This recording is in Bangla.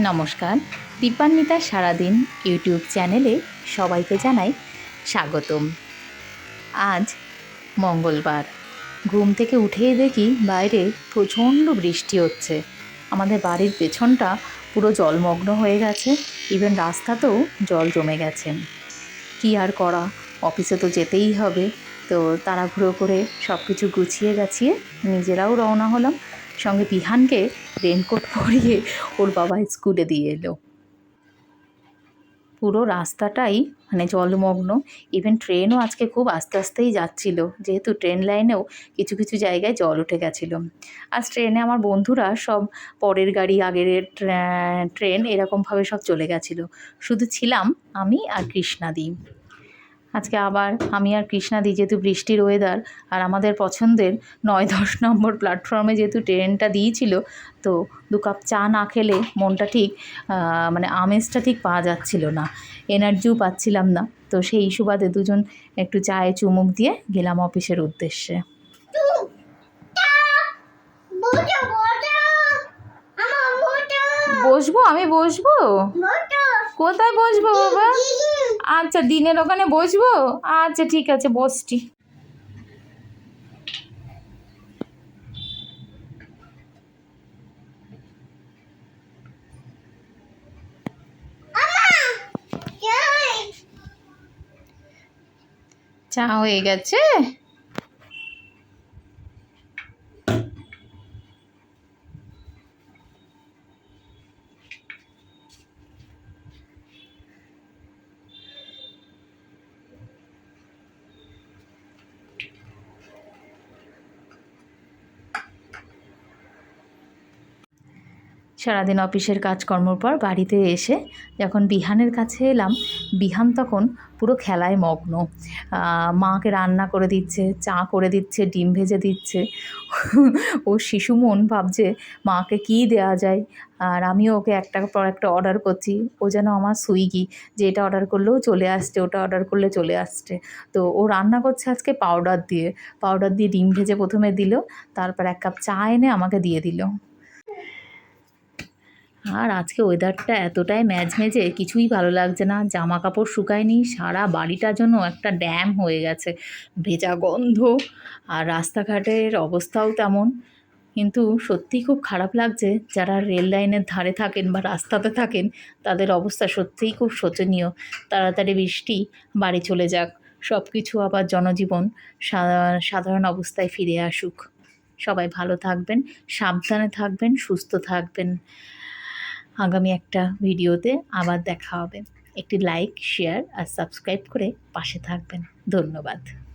নমস্কার। দীপান্বিতা সারাদিন ইউটিউব চ্যানেলে সবাইকে জানাই স্বাগতম। আজ মঙ্গলবার। ঘুম থেকে উঠেই দেখি বাইরে প্রচণ্ড বৃষ্টি হচ্ছে। আমাদের বাড়ির পেছনটা পুরো জলমগ্ন হয়ে গেছে ইভেন রাস্তাতেও জল জমে গেছে। কী আর করা, অফিসে তো যেতেই হবে। তো তাড়াহুড়ো করে সব কিছু গুছিয়ে গাছিয়ে নিজেরাও রওনা হলাম। সঙ্গে বিহানকে রেনকোট পরিয়ে ওর বাবা স্কুলে দিয়ে এলো। পুরো রাস্তাটাই মানে জলমগ্ন। ইভেন ট্রেনও আজকে খুব আস্তে আস্তেই যাচ্ছিল। যেহেতু ট্রেন লাইনেও কিছু কিছু জায়গায় জল উঠে গেছিল। আজ ট্রেনে আমার বন্ধুরা সব পরের গাড়ি, আগের ট্রেন এরকমভাবে সব চলে গেছিল। শুধু ছিলাম আমি আর কৃষ্ণাদি। আজকে আবার আমি আর কৃষ্ণাদি যেহেতু বৃষ্টির ওয়েদার আর আমাদের পছন্দের নয় দশ নম্বর প্ল্যাটফর্মে যেহেতু ট্রেনটা দিয়েছিল তো দু কাপ চা না খেলে মনটা ঠিক মানে আমেজটা ঠিক পাওয়া যাচ্ছিল না এনার্জিও পাচ্ছিলাম না। তো সেই সুবাদে দুজন একটু চায়ে চুমুক দিয়ে গেলাম অফিসের উদ্দেশ্যে। বসবো? আমি বসবো? কোথায় বসবো বাবা? আচ্ছা দিনের ওখানে বসবো? আচ্ছা ঠিক আছে বসছি। চা হয়ে গেছে? সারাদিন অফিসের কাজকর্মর পর বাড়িতে এসে যখন বিহানের কাছে এলাম, বিহান তখন পুরো খেলায় মগ্ন। মাকে রান্না করে দিচ্ছে, চা করে দিচ্ছে, ডিম ভেজে দিচ্ছে। ও শিশু মন ভাবছে, মাকে কী দেওয়া যায়? আর আমিও ওকে একটা পর একটা অর্ডার করছি, ও যেন আমার সুইগি যে এটা অর্ডার করলেও চলে আসছে, ওটা অর্ডার করলে চলে আসছে। তো ও রান্না করছে আজকে পাউডার দিয়ে পাউডার দিয়ে ডিম ভেজে প্রথমে দিল, তারপর এক কাপ চা এনে আমাকে দিয়ে দিল। আর আজকে ওয়েদারটা এতটাই ম্যাজমেজে কিছুই ভালো লাগছে না। জামা কাপড় শুকায়নি, সারা বাড়িটা যেন একটা ড্যাম হয়ে গেছে, ভেজা গন্ধ। আর রাস্তাঘাটের অবস্থাও তেমন। কিন্তু সত্যিই খুব খারাপ লাগছে, যারা রেল লাইনের ধারে থাকেন বা রাস্তাতে থাকেন, তাদের অবস্থা সত্যিই খুব শোচনীয়। তাড়াতাড়ি বৃষ্টি, বাড়ি চলে যাক সব কিছু আবার জনজীবন সাধারণ অবস্থায় ফিরে আসুক। সবাই ভালো থাকবেন, সাবধানে থাকবেন, সুস্থ থাকবেন। আগামী একটা ভিডিওতে আবার দেখা হবে। একটি লাইক শেয়ার আর সাবস্ক্রাইব করে পাশে থাকবেন। ধন্যবাদ।